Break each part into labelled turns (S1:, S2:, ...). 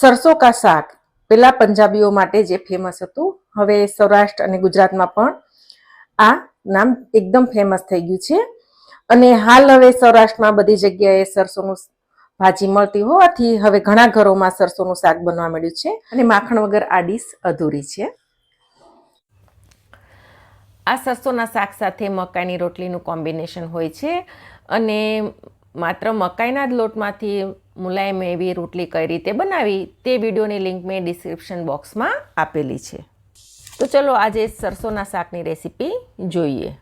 S1: સરસો કા શાક? પેલા પંજાબીઓ માટે જે ફેમસ હતું, હવે સૌરાષ્ટ્ર અને ગુજરાતમાં પણ આ નામ એકદમ ફેમસ થઈ ગયું છે. અને હાલ હવે સૌરાષ્ટ્રમાં બધી જગ્યાએ સરસોનું ભાજી મળતી હોવાથી હવે ઘણા ઘરોમાં સરસોનું શાક બનવા મળ્યું છે અને માખણ વગર આ ડીશ અધૂરી છે. આ સરસોના શાક સાથે મકાઈની રોટલીનું કોમ્બિનેશન હોય છે અને માત્ર મકાઈના જ લોટમાંથી મુલાયમ એવી રોટલી કઈ રીતે બનાવી તે વિડીયોની લિંક મેં ડિસ્ક્રિપ્શન બોક્સમાં આપેલી છે. તો ચલો આજે સરસોના શાકની રેસીપી જોઈએ.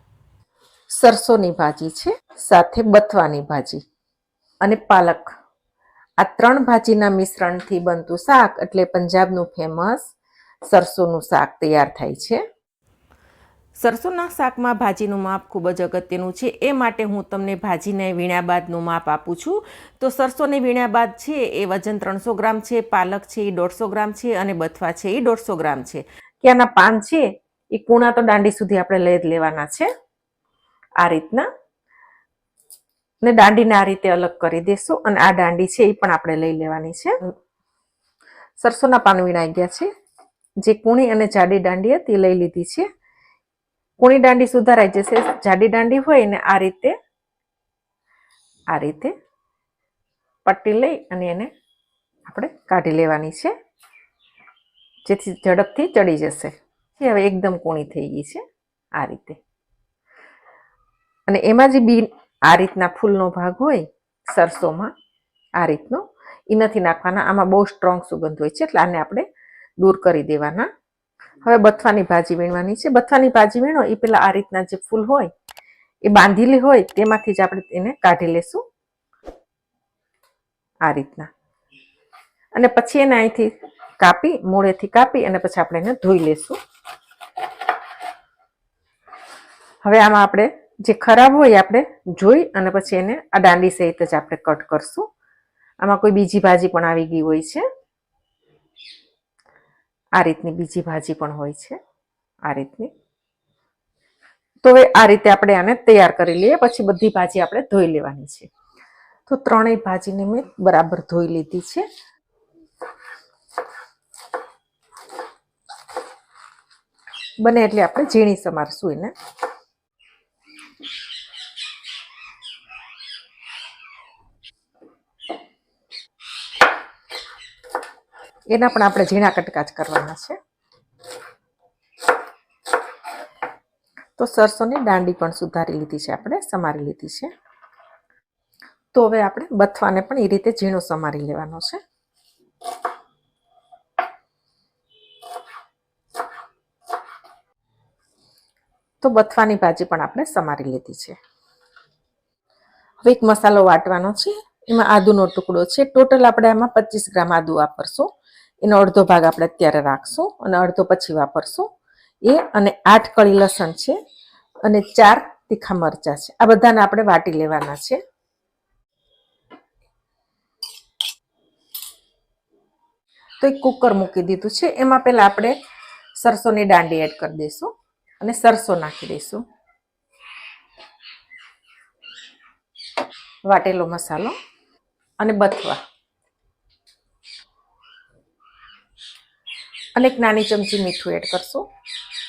S1: સરસોની ભાજી છે, સાથે બથવાની ભાજી અને પાલક. આ ત્રણ ભાજીના મિશ્રણથી બનતું શાક એટલે પંજાબનું ફેમસ સરસોનું શાક તૈયાર થાય છે. સરસોના શાકમાં ભાજીનું માપ ખૂબ જ અગત્યનું છે. એ માટે હું તમને ભાજીને વીણ્યા બાદનું માપ આપું છું. તો સરસોને વીણ્યા બાદ છે એ વજન ત્રણસો ગ્રામ છે, પાલક છે એ દોઢસો ગ્રામ છે અને બથવા છે એ દોઢસો ગ્રામ છે. કે આના પાન છે એ કૂણા તો દાંડી સુધી આપણે લઈ લેવાના છે. આ રીતના. ને દાંડીને આ રીતે અલગ કરી દેશું અને આ દાંડી છે એ પણ આપણે લઈ લેવાની છે. સરસોના પાન વીણાઈ ગયા છે. જે કૂણી અને જાડી દાંડી હતી લઈ લીધી છે. કૂણી દાંડી સુધારાય જશે જાડી દાંડી હોય ને આ રીતે આ રીતે પટ્ટી લઈ અને એને આપણે કાઢી લેવાની છે, જેથી ઝડપથી ચડી જશે. એ હવે એકદમ કૂણી થઈ ગઈ છે, આ રીતે. અને એમાં જે બી આ રીતના ફૂલનો ભાગ હોય, સરસોમાં આ રીતનો એ નથી નાખવાના. આમાં બહુ સ્ટ્રોંગ સુગંધ હોય છે, એટલે આને આપણે દૂર કરી દેવાના. હવે બથવાની ભાજી વીણવાની છે. બથવાની ભાજી વીણો એ પેલા આ રીતના જે ફૂલ હોય, એ બાંધેલી હોય, તેમાંથી જ આપણે એને કાઢી લેશું. આ રીતના. અને પછી એને અહીંથી કાપી, મૂળેથી કાપી અને પછી આપણે એને ધોઈ લેશું. હવે આમાં આપણે જે ખરાબ હોય આપણે જોઈ અને પછી એને આ દાંડી સહિત જ આપણે કટ કરશું. આમાં કોઈ બીજી ભાજી પણ આવી ગઈ હોય છે. આ રીતની બીજી ભાજી પણ હોય છે. આ રીતની. તો હવે આ રીતે આપણે આને તૈયાર કરી લઈએ, પછી બધી ભાજી આપણે ધોઈ લેવાની છે. તો ત્રણેય ભાજીને મેં બરાબર ધોઈ લીધી છે. બને એટલે આપણે ઝીણી સમારશું એને. એના પણ આપણે ઝીણા કટકા જ કરવાના છે. તો સરસોની દાંડી પણ સુધારી લીધી છે આપણે, સમારી લીધી છે. તો હવે આપણે બથવાને પણ એ રીતે ઝીણો સમારી લેવાનો છે. તો બથવાની ભાજી પણ આપણે સમારી લીધી છે. હવે એક મસાલો વાટવાનો છે, એમાં આદુનો ટુકડો છે. ટોટલ આપણે આમાં પચીસ ગ્રામ આદુ વાપરશું. એનો અડધો ભાગ આપણે અત્યારે રાખશું અને અડધો પછી વાપરશું. એ અને આઠ કળી લસણ છે અને ચાર તીખા મરચા છે. આ બધાને આપણે વાટી લેવાના છે. તો એક કુકર મૂકી દીધું છે. એમાં પહેલાં આપણે સરસોની દાંડી એડ કરી દઈશું અને સરસો નાખી દઈશું. વાટેલો મસાલો અને બથવા. અને એક નાની ચમચી મીઠું એડ કરશું.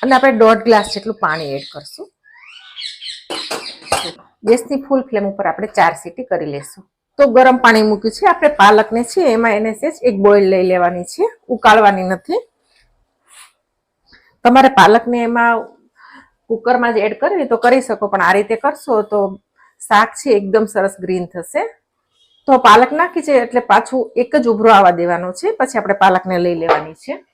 S1: અને આપણે દોઢ ગ્લાસ જેટલું પાણી એડ કરશું. ગેસની ફૂલ ફ્લેમ ઉપર આપણે ચાર સીટી કરી લેશું. તો ગરમ પાણી મૂક્યું છે. આપણે પાલકને છે, એમાં એને સેજ એક બોઇલ લઈ લેવાની છે. ઉકાળવાની નથી. તમારે પાલકને એમાં કુકરમાં જ એડ કરવી તો કરી શકો, પણ આ રીતે કરશો તો શાક છે, એકદમ સરસ ગ્રીન થશે. તો પાલક નાખી છે એટલે પાછું એક જ ઉભરો આવવા દેવાનો છે. પછી આપણે પાલકને લઈ લેવાની છે.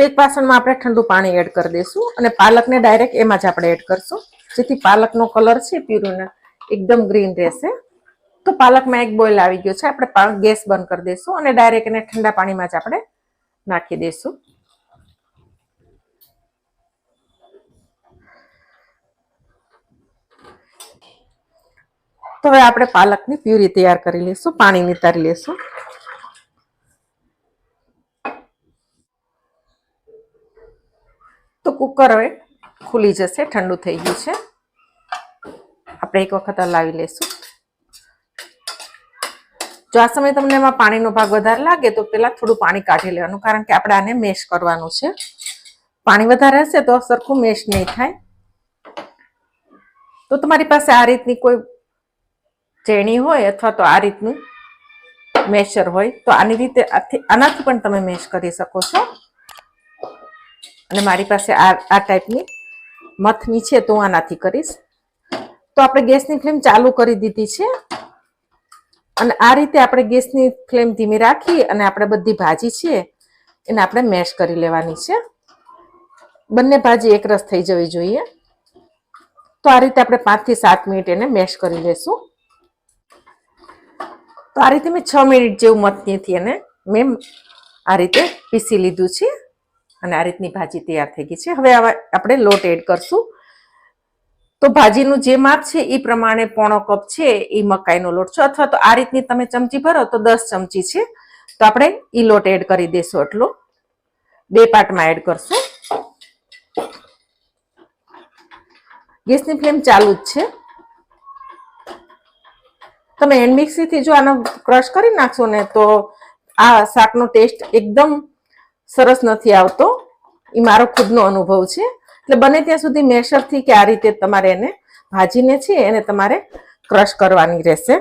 S1: તો એક વાસણમાં આપણે ઠંડુ પાણી એડ કરી દઈશું અને પાલકને ડાયરેક્ટ એમાં જ આપણે એડ કરશું. જેથી પાલકનો કલર છે પ્યુરોને એકદમ ગ્રીન રહેશે. તો પાલકમાં એક બોઇલ આવી ગયો છે. આપણે ગેસ બંધ કરી દઈશું અને ડાયરેક્ટ એને ઠંડા પાણીમાં જ આપણે નાખી દઈશું. તો હવે આપણે પાલકની પ્યુરી તૈયાર કરી લઈશું, પાણી નિતારી લઈશું. તો કુકર હવે ખુલી જશે, ઠંડુ થઈ ગયું છે. આપણે એક વખત હલાવી લઈશું જો આ સમયે તમને એમાં પાણીનો ભાગ વધારે લાગે, તો પહેલાં થોડું પાણી કાઢી લેવાનું, કારણ કે આપણે આને મેશ કરવાનું છે. પાણી વધારે હશે તો સરખું મેશ નહીં થાય. તો તમારી પાસે આ રીતની કોઈ ચેણી હોય અથવા તો આ રીતનું મેશર હોય, તો આની રીતે આનાથી પણ તમે મેશ કરી શકો છો. અને મારી પાસે આ આ ટાઈપની મથની છે, તો આનાથી કરીશ. તો આપણે ગેસની ફ્લેમ ચાલુ કરી દીધી છે. અને આ રીતે આપણે ગેસની ફ્લેમ ધીમી રાખી અને આપણે બધી ભાજી છે, એને આપણે મેશ કરી લેવાની છે. બંને ભાજી એકરસ થઈ જવી જોઈએ. તો આ રીતે આપણે પાંચથી સાત મિનિટ એને મેશ કરી લેશું. તો આ રીતે મેં છ મિનિટ જેવું મથનીથી એને મેં આ રીતે પીસી લીધું છે. અને આ રીતની ભાજી તૈયાર થઈ ગઈ છે. હવે આપણે લોટ એડ કરશું. તો ભાજીનું જે માપ છે એ પ્રમાણે પોણો કપ છે એ મકાઈનો લોટ છે. અથવા તો આ રીતની તમે ચમચી ભરો તો દસ ચમચી છે. તો આપણે એ લોટ એડ કરી દઈશું એટલો બે પાર્ટમાં એડ કરશું. ગેસની ફ્લેમ ચાલુ જ છે. તમે હેન્ડ મિક્સીથી જો આનો ક્રશ કરી નાખશો ને તો આ શાકનો ટેસ્ટ એકદમ સરસ નથી આવતો. એ મારો ખુદનો અનુભવ છે. એટલે બને ત્યાં સુધી મેશરથી કે આ રીતે તમારે એને ભાજીને છે, એને તમારે ક્રશ કરવાની રહેશે.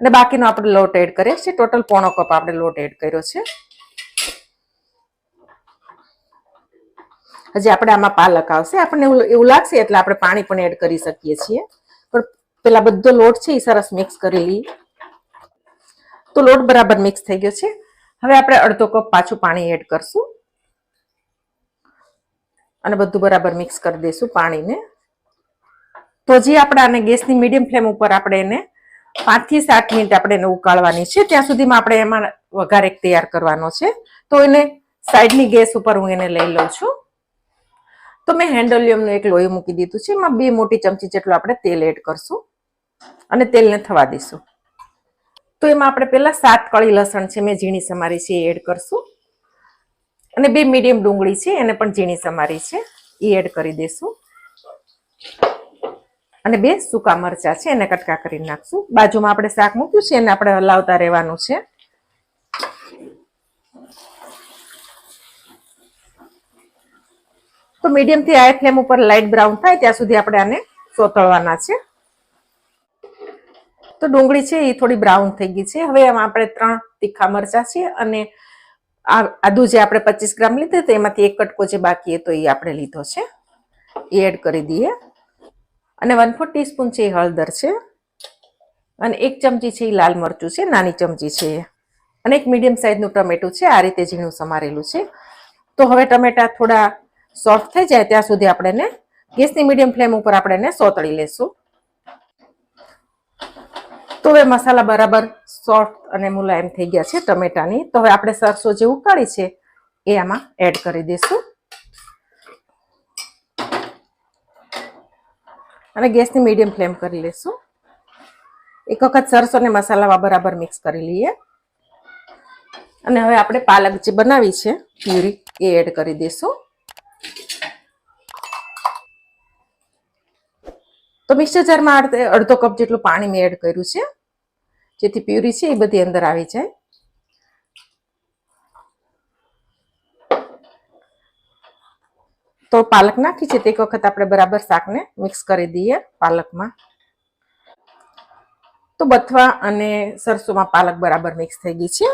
S1: અને બાકીનો આપણે લોટ એડ કરીએ છીએ. ટોટલ પોણો કપ આપણે લોટ એડ કર્યો છે. હજી આપણે આમાં પાલક આવશે. આપણને એવું લાગશે એટલે આપણે પાણી પણ એડ કરી શકીએ છીએ. પણ પેલા બધો લોટ છે એ સરસ મિક્સ કરી તો લોટ બરાબર મિક્સ થઈ ગયો છે. હવે આપણે અડધો કપ પાછું પાણી એડ કરશું. અને બધું બરાબર મિક્સ કરી દઈશું પાણીને. તો જે આપણે આને ગેસની મીડિયમ ફ્લેમ ઉપર આપણે એને પાંચથી સાત મિનિટ આપણે એને ઉકાળવાની છે. ત્યાં સુધીમાં આપણે એમાં વઘાર એક તૈયાર કરવાનો છે. તો એને સાઈડની ગેસ ઉપર હું એને લઈ લઉં છું. તો મેં હેન્ડોલિયમનું એક લોહી મૂકી દીધું છે. એમાં બે મોટી ચમચી જેટલું આપણે તેલ એડ કરશું. અને તેલને થવા દઈશું. તો એમાં આપણે પહેલાં સાત કળી લસણ છે, મેં ઝીણી સમારી છે, એ એડ કરશું. અને બે મીડિયમ ડુંગળી છે, એને પણ ઝીણી સમારી છે, એ એડ કરી દઈશું અને બે સૂકા મરચા છે, એને કટકા કરી નાખશું. બાજુમાં આપણે શાક મૂક્યું છે, એને આપણે હલાવતા રહેવાનું છે. તો મીડિયમથી આ ફ્લેમ ઉપર લાઇટ બ્રાઉન થાય, ત્યાં સુધી આપણે આને સોતળવાના છે. તો ડુંગળી છે એ થોડી બ્રાઉન થઈ ગઈ છે. હવે એમાં આપણે ત્રણ તીખા મરચા છે અને આ આદુ જે આપણે પચીસ ગ્રામ લીધું તો એમાંથી એક કટકો જે બાકી હતો એ આપણે લીધો છે. એ એડ કરી દઈએ. અને વન ફોર ટીસ્પૂન છે એ હળદર છે. અને એક ચમચી છે એ લાલ મરચું છે, નાની ચમચી છે. અને એક મીડિયમ સાઇઝનું ટમેટું છે, આ રીતે ઝીણું સમારેલું છે. તો હવે ટમેટા થોડા સોફ્ટ થઈ જાય ત્યાં સુધી આપણે ગેસની મીડિયમ ફ્લેમ ઉપર આપણે એને સોતળી લેશું. તો હવે મસાલા બરાબર સોફ્ટ અને મુલાયમ થઈ ગયા છે ટમેટાની. તો હવે આપણે સરસો જે ઉકાળી છે એ આમાં એડ કરી દઈશું. અને ગેસની મીડિયમ ફ્લેમ કરી લઈશું. એક વખત સરસો અને મસાલામાં બરાબર મિક્સ કરી લઈએ. અને હવે આપણે પાલક જે બનાવી છે, પ્યુરી, એ એડ કરી દઈશું. તો મિક્સર જારમાં અડધે- કપ જેટલું પાણી મેં એડ કર્યું છે. જેથી પ્યુરી છે એ બધી અંદર આવી જાય. તો પાલક નાખી છે, તે એક વખત આપણે બરાબર શાકને મિક્સ કરી દઈએ પાલકમાં. તો બથવા અને સરસોમાં પાલક બરાબર મિક્સ થઈ ગઈ છે.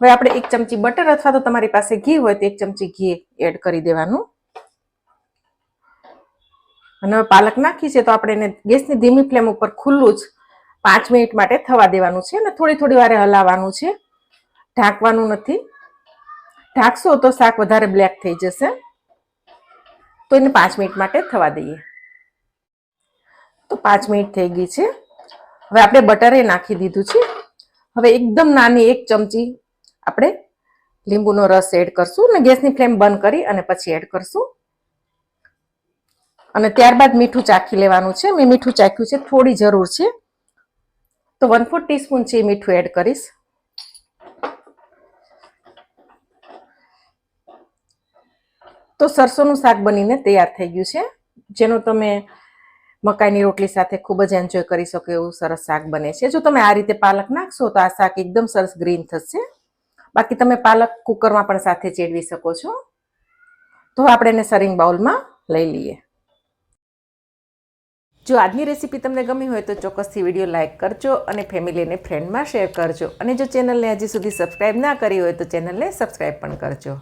S1: હવે આપણે એક ચમચી બટર અથવા તો તમારી પાસે ઘી હોય તો એક ચમચી ઘી એડ કરી દેવાનું. અને હવે પાલક નાખી છે તો આપણે એને ગેસની ધીમી ફ્લેમ ઉપર ખુલ્લું જ પાંચ મિનિટ માટે થવા દેવાનું છે અને થોડી થોડી વારે હલાવવાનું છે. ઢાંકવાનું નથી. ઢાંકશો તો શાક વધારે બ્લેક થઈ જશે. તો એને પાંચ મિનિટ માટે થવા દઈએ. તો પાંચ મિનિટ થઈ ગઈ છે. હવે આપણે બટરે નાખી દીધું છે. હવે એકદમ નાની એક ચમચી આપણે લીંબુનો રસ એડ કરશું અને ગેસની ફ્લેમ બંધ કરી અને પછી એડ કરશું. અને ત્યારબાદ મીઠું ચાખી લેવાનું છે. મેં મીઠું ચાખ્યું છે. થોડી જરૂર છે. તો વન ફોર્થ ટીસ્પૂન છે મીઠું એડ કરીશ. તો સરસોનું શાક બનીને તૈયાર થઈ ગયું છે. જેનો તમે મકાઈની રોટલી સાથે ખૂબ જ એન્જોય કરી શકો એવું સરસ શાક બને છે. જો તમે આ રીતે પાલક નાખશો તો આ શાક એકદમ સરસ ગ્રીન થશે. બાકી તમે પાલક કુકરમાં પણ સાથે ચેડવી શકો છો. તો આપણે એને સરિંગ બાઉલમાં લઈ લઈએ. જો આજની રેસીપી તમને ગમી હોય તો ચોક્કસથી વીડિયો લાઇક કરજો અને ફેમિલીને ફ્રેન્ડમાં શેર કરજો. અને જો ચેનલને હજી સુધી સબસ્ક્રાઈબ ના કરી હોય તો ચેનલને સબસ્ક્રાઈબ પણ કરજો.